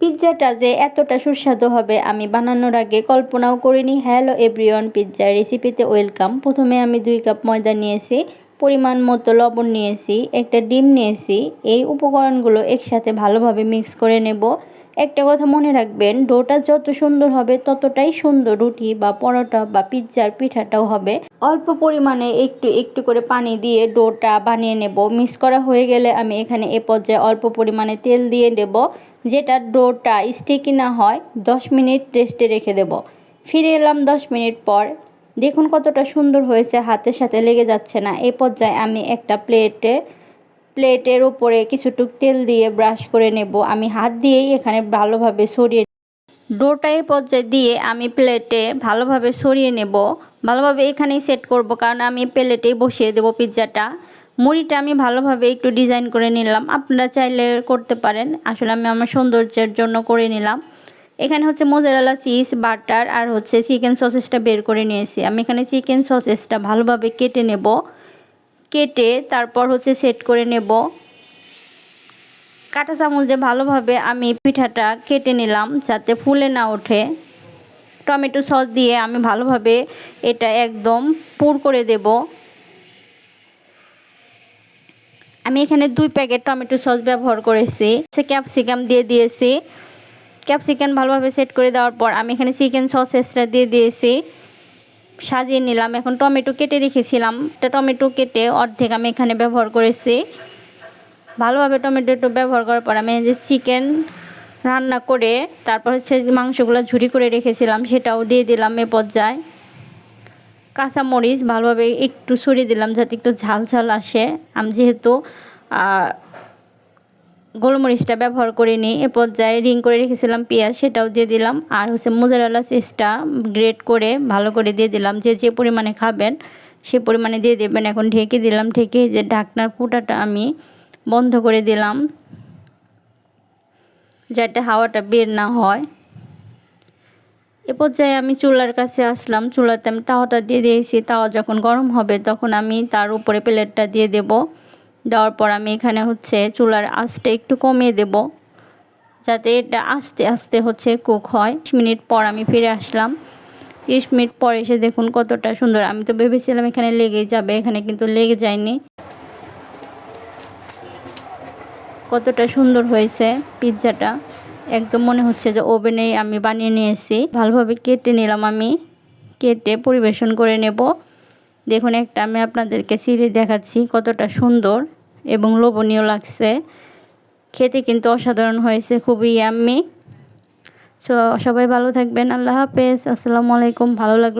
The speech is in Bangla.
পিৎজাটা যে এতটা সুস্বাদু হবে, আমি বানানোর আগে কল্পনাও করিনি। হ্যালো এভরিওয়ান পিৎজা রেসিপিতে ওয়েলকাম প্রথমে আমি দুই কাপ ময়দা নিয়েছি, পরিমাণ মতো লবণ নিয়েছি, একটা ডিম নিয়েছি। এই উপকরণগুলো একসাথে ভালোভাবে মিক্স করে নেব। একটা কথা মনে রাখবেন, ডোটা যত সুন্দর হবে, ততটাই সুন্দর রুটি বা পরোটা বা পিৎজার পিঠাটাও হবে। অল্প পরিমাণে একটু একটু করে পানি দিয়ে ডোটা বানিয়ে নেব। মিক্স করা হয়ে গেলে আমি এখানে এ পর্যায়ে অল্প পরিমাণে তেল দিয়ে দেব যেটা ডোটা স্টিকি না হয়, দশ মিনিট রেস্টে রেখে দেব। ফিরে এলাম দশ মিনিট পর। দেখুন কতটা সুন্দর হয়েছে, হাতের সাথে লেগে যাচ্ছে না। এই পর্যায়ে আমি একটা প্লেটে, প্লেটের উপরে কিছুটুক তেল দিয়ে ব্রাশ করে নেব। আমি হাত দিয়েই এখানে ভালোভাবে সরিয়ে ডোটা এই পর্যায়ে দিয়ে আমি প্লেটে ভালোভাবে সরিয়ে নেব। ভালোভাবে এখানেই সেট করব, কারণ আমি প্লেটেই বসিয়ে দেব পিৎজাটা। মুড়িটা আমি ভালোভাবে একটু ডিজাইন করে নিলাম। আপনারা চাইলে করতে পারেন। আসলে আমি আমার সৌন্দর্যের জন্য করে নিলাম। এখানে হচ্ছে মোজারেলা চিজ বাটার আর হচ্ছে চিকেন সসেসটা বের করে নিয়েছি। আমি এখানে চিকেন সসেসটা ভালোভাবে কেটে নেব। কেটে তারপর হচ্ছে সেট করে নেব। কাঁটা চামচ দিয়ে ভালোভাবে আমি পিঠাটা কেটে নিলাম যাতে ফুলে না ওঠে। টমেটো সস দিয়ে আমি ভালোভাবে এটা একদম পুর করে দেব। আমি এখানে দুই প্যাকেট টমেটো সস ব্যবহার করেছি। সে ক্যাপসিকাম দিয়ে দিয়েছি। ক্যাপসিকাম ভালোভাবে সেট করে দেওয়ার পর আমি এখানে চিকেন সসেসটা দিয়ে দিয়েছি। সাজিয়ে নিলাম। এখন টমেটো কেটে রেখেছিলাম। একটা টমেটো কেটে অর্ধেক আমি এখানে ব্যবহার করেছি। ভালোভাবে টমেটোটা ব্যবহার করার পর আমি যে চিকেন রান্না করে, তারপর হচ্ছে মাংসগুলো ঝুরি করে রেখেছিলাম, সেটাও দিয়ে দিলাম এ পর্যায়ে। কাঁচামরিচ ভালোভাবে একটু সরিয়ে দিলাম যাতে একটু ঝাল ঝাল আসে। আমি যেহেতু গোলমরিচটা ব্যবহার করে নিই এ পর্যায়ে রিং করে রেখেছিলাম পেঁয়াজ, সেটাও দিয়ে দিলাম। আর হচ্ছে মোজারেলা চিজটা গ্রেট করে ভালো করে দিয়ে দিলাম। যে যে পরিমাণে খাবেন, সে পরিমাণে দিয়ে দেবেন। এখন ঢেকে দিলাম, ঢেকে যে ঢাকনার ফুটাটা আমি বন্ধ করে দিলাম। যাতে হাওয়াটা বের না হয়। এ পর্যায়ে আমি চুলার কাছে আসলাম। চুলাতে আমি তাওয়াটা দিয়ে দিয়েছি। তাওয়া যখন গরম হবে তখন আমি তার উপরে প্লেটটা দিয়ে দেব। দেওয়ার পর আমি এখানে হচ্ছে চুলার আঁচটা একটু কমিয়ে দেব। যাতে এটা আস্তে আস্তে হচ্ছে কুক হয়। মিনিট পর আমি ফিরে আসলাম। তিরিশ মিনিট পর এসে দেখুন কতটা সুন্দর। আমি তো ভেবেছিলাম এখানে লেগে যাবে। এখানে কিন্তু লেগে যায়নি। কতটা সুন্দর হয়েছে পিৎজাটা। একদম মনে হচ্ছে যে ওভেনেই আমি বানিয়ে নিয়েছি। ভালোভাবে কেটে নিলাম আমি। কেটে পরিবেশন করে নেব। দেখুন, একটা আমি আপনাদেরকে সিঁড়ি দেখাচ্ছি কতটা সুন্দর এবং লোভনীয় লাগছে। খেতে কিন্তু অসাধারণ হয়েছে, খুবই আমি সো সবাই ভালো থাকবেন, আল্লাহ হাফেজ। আসসালামু আলাইকুম, ভালো লাগল।